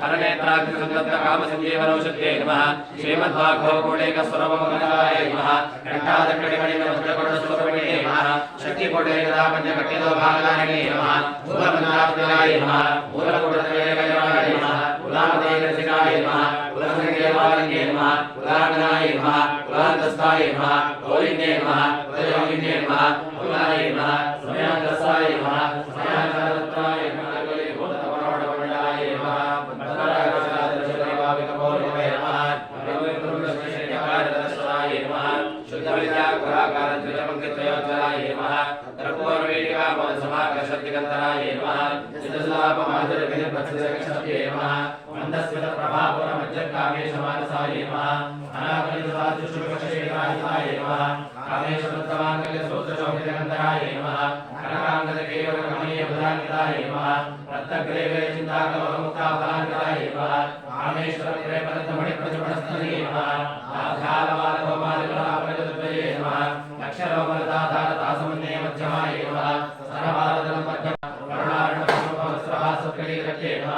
हरनेत्राग्निसन्दत्तकामसञ्जीवनौषध्ये नमः श्रीमद्वाग्भवकोटेकस्वरमङ्गलाय नमः कण्ठादकटिमणिमन्त्रकोटस्वरमिणे नमः शक्तिकोटेकदा पञ्चकट्टितो भागदायिने नमः मूलमन्त्रात्मनाय नमः मूलकोटत्रयकजनाय नमः कुलामदेकरसिकाय नमः कुलसङ्गेवालिन्ये नमः कुलागनाय नमः कुलान्तस्थाय नमः गोविन्दे नमः कुलयोगिन्ये नमः कुलाय नमः समयान्तस्ताय नमः नमः ब्रह्मविक्रमशेषकार्यदर्शनाय नमः शुद्धविद्याकुलाकारद्विजपङ्क्तित्रयोज्जलाय नमः कर्पूरवेदिकामोदसमाकर्षद्दिगन्तराय नमः चिदसुलापमाधुरविनिर्भक्षते नमः मन्दस्मितप्रभापुरमज्जकामेशमानसाय नमः अनाकलितसादृशुभक्षेत्राय नमः कामेशवृत्तमाङ्गल्यसूत्रशोभितगन्धराय नमः कनकाङ्गदकेवलकमनीयबुधान्विताय नमः रत्नग्रेवे चिन्ताकलोकमुक्ताफलान्विताय नमः రామేశ్వర ప్రేమరథమణి ప్రతిపణస్థనే నమ. ఆధ్యాలవాలకోమాలికలాపరజద్వయే నమ. లక్షలోమలతాధారతాసమన్నే మధ్యమాయ నమ. సరవారదలం మధ్యమ కరుణారణం సర్వస్రహాసకలీరతే నమ.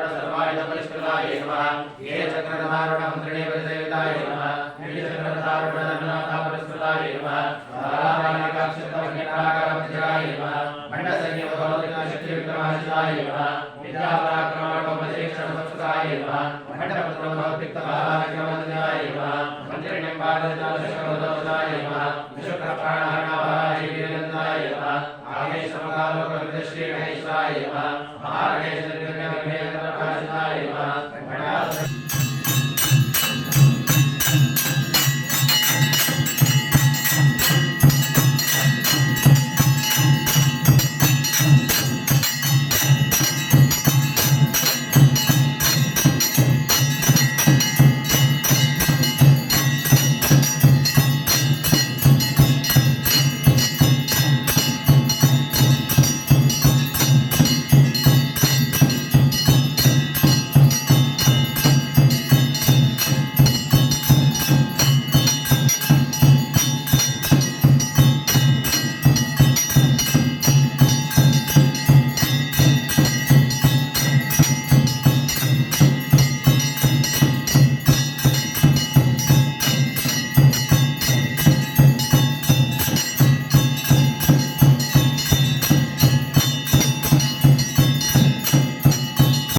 परिसेविताय नमः ये चक्ररथारुढ धर्मनाथापरिष्कृताय नमः धारावाणिकाक्षिप्तमग्निनागारमध्यराय नमः मण्डसैन्यवधोदितशक्तिविक्रमहर्षिताय नमः विद्यापराक्रमणोपदेक्षणसंस्कृताय नमः मण्डपत्रमोक्तिक्तभावाक्रमन्दिराय नमः मन्त्रिणिम्बादशाय नमः विशुक्रप्राणहरणाभाय वीरनन्दाय नमः आगेशमकालोकविदश्रीगणेशाय नमः महागणेशनिर्गणविभेदप्रकाशिताय नमः